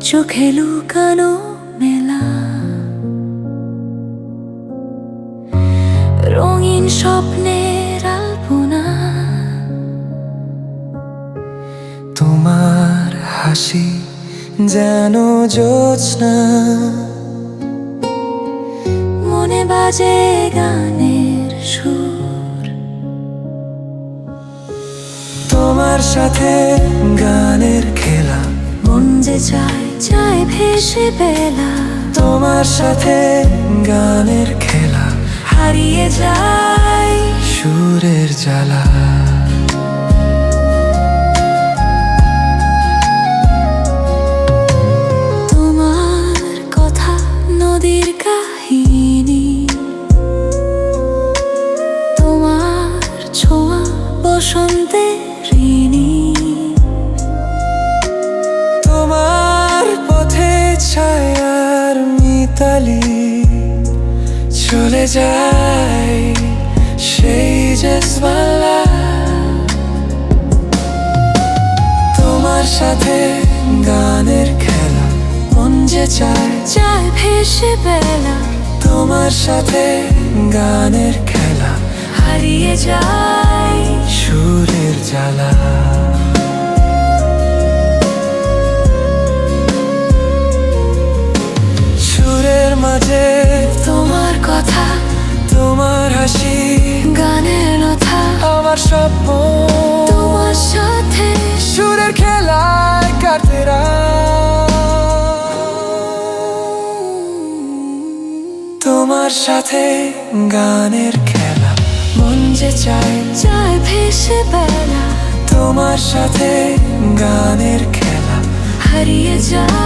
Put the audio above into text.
চোখে লুকানো মেলা। রঙিন স্বপ্নের আলপনা। তোমার হাসি যেন জোৎস্না মনে বাজে গানের সুর। তোমার সাথে গানের খেলা যে চায় চায় ভেসে বেলা। তোমার সাথে গানের খেলা। হারিয়ে যায় সুরের জ্বালা। তোমার কথা নদীর কাহিনী। তোমার ছোঁয়া বসন্তে মিতালি চলে যায় সেই জসমালা তোমার সাথে গানের খেলা মন যে চায়। চায় ভেসে বেলা। তোমার সাথে গানের খেলা হারিয়ে যায়। আমার স্বপ্ন। তোমার সাথে। সুরের খেলায় কাটতে তোমার সাথে গানের খেলা। মন যে চায়। চায় ভেসে বেলা তোমার সাথে গানের খেলা। হারিয়ে যায়।